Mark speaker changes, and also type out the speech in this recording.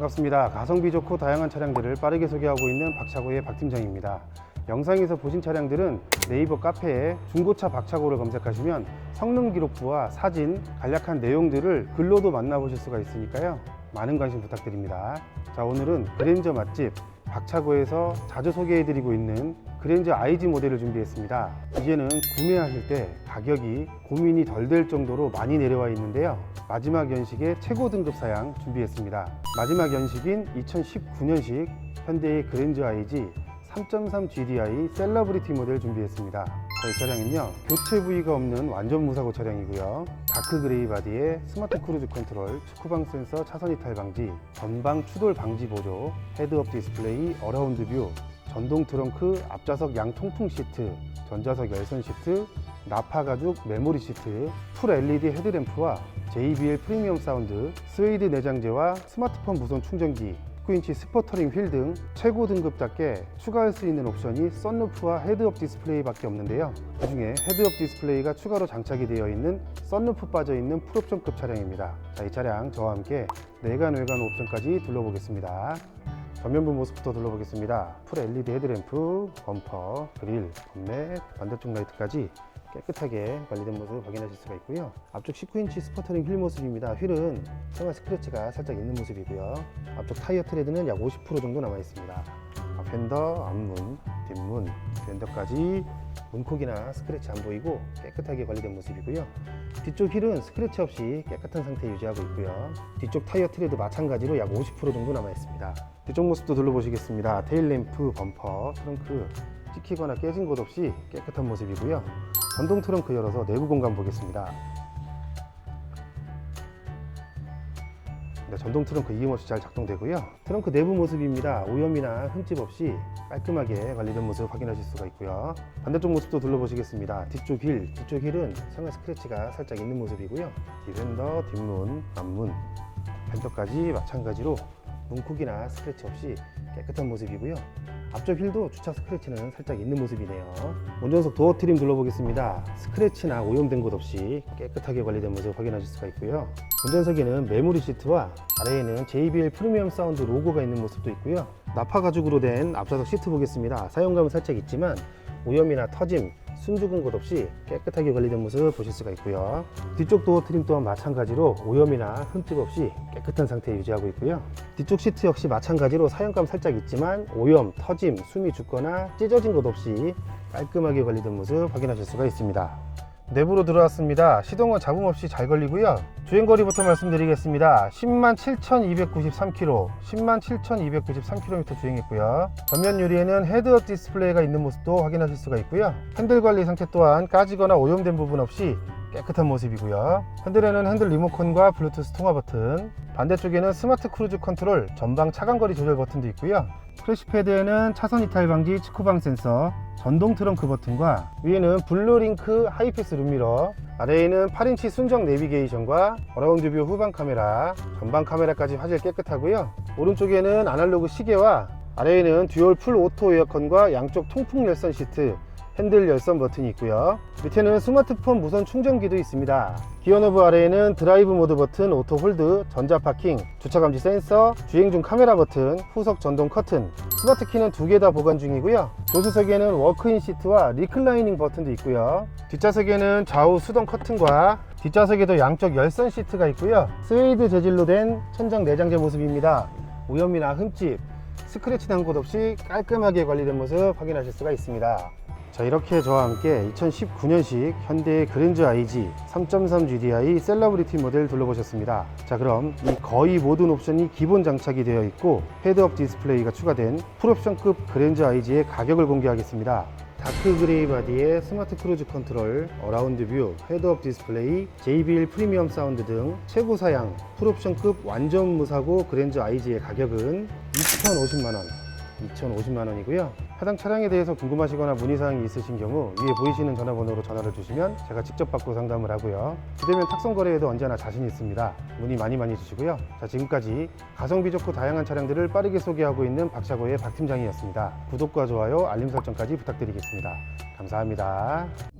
Speaker 1: 반갑습니다. 가성비 좋고 다양한 차량들을 빠르게 소개하고 있는 박차고의 박 팀장입니다. 영상에서 보신 차량들은 네이버 카페에 중고차 박차고를 검색하시면 성능 기록부와 사진, 간략한 내용들을 글로도 만나보실 수가 있으니까요. 많은 관심 부탁드립니다. 자, 오늘은 그랜저 맛집 박차고에서 자주 소개해드리고 있는 그랜저 IG 모델을 준비했습니다. 이제는 구매하실 때 가격이 고민이 덜 될 정도로 많이 내려와 있는데요. 마지막 연식의 최고 등급 사양 준비했습니다. 마지막 연식인 2019년식 현대의 그랜저 IG 3.3 GDI 셀러브리티 모델 준비했습니다. 저희 차량은요 교체 부위가 없는 완전 무사고 차량이고요 다크 그레이 바디에 스마트 크루즈 컨트롤, 축구방 센서 차선 이탈 방지, 전방 추돌 방지 보조, 헤드업 디스플레이, 어라운드 뷰, 전동 트렁크, 앞좌석 양 통풍 시트, 전좌석 열선 시트, 나파 가죽 메모리 시트, 풀 LED 헤드램프와 JBL 프리미엄 사운드, 스웨이드 내장재와 스마트폰 무선 충전기, 19인치 스포터링 휠 등 최고 등급답게 추가할 수 있는 옵션이 썬루프와 헤드업 디스플레이밖에 없는데요. 그 중에 헤드업 디스플레이가 추가로 장착이 되어 있는 썬루프 빠져 있는 풀옵션급 차량입니다. 자, 이 차량 저와 함께 내관 외관 옵션까지 둘러보겠습니다. 전면부 모습부터 둘러보겠습니다. 풀 LED 헤드램프, 범퍼, 그릴, 범맥, 반대쪽 라이트까지 깨끗하게 관리된 모습을 확인하실 수가 있고요. 앞쪽 19인치 스포터링 휠 모습입니다. 휠은 생활 스크래치가 살짝 있는 모습이고요. 앞쪽 타이어 트레드는 약 50% 정도 남아 있습니다. 아, 펜더, 앞문, 뒷문, 펜더까지 문콕이나 스크래치 안 보이고 깨끗하게 관리된 모습이고요. 뒤쪽 휠은 스크래치 없이 깨끗한 상태 유지하고 있고요. 뒤쪽 타이어 트레도 마찬가지로 약 50% 정도 남아 있습니다. 뒤쪽 모습도 둘러보시겠습니다. 테일 램프, 범퍼, 트렁크 찍히거나 깨진 곳 없이 깨끗한 모습이고요. 전동 트렁크 열어서 내부 공간 보겠습니다. 네, 전동 트렁크 이음 없이 잘 작동되고요. 트렁크 내부 모습입니다. 오염이나 흠집 없이 깔끔하게 관리된 모습 확인하실 수가 있고요. 반대쪽 모습도 둘러보시겠습니다. 뒤쪽 휠, 뒤쪽 휠은 생활 스크래치가 살짝 있는 모습이고요. 디펜더, 뒷문, 앞문, 펜더까지 마찬가지로 문콕이나 스크래치 없이 깨끗한 모습이고요. 앞쪽 휠도 주차 스크래치는 살짝 있는 모습이네요. 운전석 도어 트림 둘러보겠습니다. 스크래치나 오염된 곳 없이 깨끗하게 관리된 모습 확인하실 수가 있고요. 운전석에는 메모리 시트와 아래에는 JBL 프리미엄 사운드 로고가 있는 모습도 있고요. 나파 가죽으로 된 앞좌석 시트 보겠습니다. 사용감은 살짝 있지만 오염이나 터짐, 숨 죽은 곳 없이 깨끗하게 관리된 모습 보실 수가 있고요. 뒤쪽 도어 트림 또한 마찬가지로 오염이나 흠집 없이 깨끗한 상태 유지하고 있고요. 뒤쪽 시트 역시 마찬가지로 사용감 살짝 있지만 오염, 터짐, 숨이 죽거나 찢어진 곳 없이 깔끔하게 관리된 모습 확인하실 수가 있습니다. 내부로 들어왔습니다. 시동은 잡음 없이 잘 걸리고요. 주행거리부터 말씀드리겠습니다. 10만 7,293km, 10만 7,293km 주행했고요. 전면 유리에는 헤드업 디스플레이가 있는 모습도 확인하실 수가 있고요. 핸들 관리 상태 또한 까지거나 오염된 부분 없이 깨끗한 모습이고요. 핸들에는 핸들 리모컨과 블루투스 통화 버튼, 반대쪽에는 스마트 크루즈 컨트롤, 전방 차간거리 조절 버튼도 있고요. 크래시패드에는 차선 이탈 방지 측후방 센서, 전동 트렁크 버튼과 위에는 블루링크 하이패스 룸미러, 아래에는 8인치 순정 내비게이션과 어라운드 뷰 후방 카메라, 전방 카메라까지 화질 깨끗하고요. 오른쪽에는 아날로그 시계와 아래에는 듀얼 풀 오토 에어컨과 양쪽 통풍 열선 시트, 핸들 열선 버튼이 있고요. 밑에는 스마트폰 무선 충전기도 있습니다. 기어노브 아래에는 드라이브 모드 버튼, 오토 홀드, 전자 파킹, 주차 감지 센서, 주행 중 카메라 버튼, 후석 전동 커튼, 스마트 키는 두 개 다 보관 중이고요. 조수석에는 워크인 시트와 리클라이닝 버튼도 있고요. 뒷좌석에는 좌우 수동 커튼과 뒷좌석에도 양쪽 열선 시트가 있고요. 스웨이드 재질로 된 천장 내장재 모습입니다. 오염이나 흠집, 스크래치 난 곳 없이 깔끔하게 관리된 모습 확인하실 수가 있습니다. 자 이렇게 저와 함께 2019년식 현대 그랜저 IG 3.3 GDI 셀러브리티 모델 둘러보셨습니다. 자 그럼 이 거의 모든 옵션이 기본 장착이 되어 있고 헤드업 디스플레이가 추가된 풀옵션급 그랜저 IG의 가격을 공개하겠습니다. 다크 그레이 바디에 스마트 크루즈 컨트롤, 어라운드 뷰, 헤드업 디스플레이, JBL 프리미엄 사운드 등 최고 사양 풀옵션급 완전 무사고 그랜저 IG의 가격은 2,050만원 2,050만 원이고요. 해당 차량에 대해서 궁금하시거나 문의사항이 있으신 경우 위에 보이시는 전화번호로 전화를 주시면 제가 직접 받고 상담을 하고요. 비대면 탁송 거래에도 언제나 자신 있습니다. 문의 많이 많이 주시고요. 자, 지금까지 가성비 좋고 다양한 차량들을 빠르게 소개하고 있는 박차고의 박 팀장이었습니다. 구독과 좋아요, 알림 설정까지 부탁드리겠습니다. 감사합니다.